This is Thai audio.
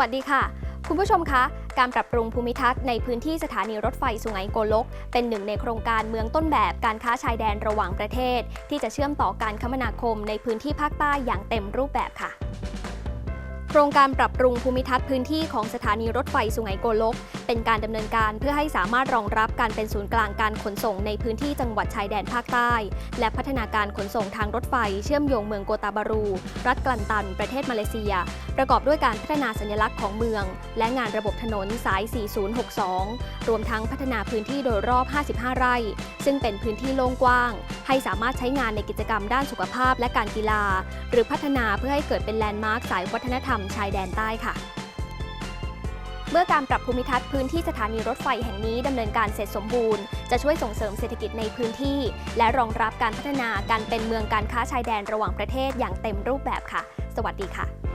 วัสดีค่ะ คุณผู้ชมคะ การปรับปรุงภูมิทัศน์ในพื้นที่สถานีรถไฟสุไหงโกลก เป็นหนึ่งในโครงการเมืองต้นแบบการค้าชายแดนระหว่างประเทศ ที่จะเชื่อมต่อการคมนาคมในพื้นที่ภาคใต้อย่างเต็มรูปแบบค่ะ รงการปรับปรุงภูมิทัศน์พื้นที่ของสถานีรถไฟสุไหงโกลก เป็นการดำเนินการเพื่อให้สามารถรองรับการเป็นศูนย์กลางการขนส่งในพื้นที่จังหวัดชายแดนภาคใต้ และพัฒนาการขนส่งทางรถไฟ เชื่อมโยงเมืองโกตาบารู รัฐกลันตัน ประเทศมาเลเซีย ประกอบด้วยการพัฒนาสัญลักษณ์ของเมือง และงานระบบถนนสาย 4062 รวมทั้งพัฒนาพื้นที่โดยรอบ 55 ไร่ ซึ่งเป็นพื้นที่โล่งกว้าง ให้สามารถใช้งานในกิจกรรมด้านสุขภาพและการกีฬา หรือพัฒนาเพื่อให้เกิดเป็นแลนด์มาร์คสายวัฒนธรรมชายแดนใต้ค่ะ เมื่อการปรับภูมิทัศน์พื้นที่สถานีรถไฟแห่งนี้ดำเนินการเสร็จสมบูรณ์ จะช่วยส่งเสริมเศรษฐกิจในพื้นที่ และรองรับการพัฒนาการเป็นเมืองการค้าชายแดนระหว่างประเทศอย่างเต็มรูปแบบค่ะ สวัสดีค่ะ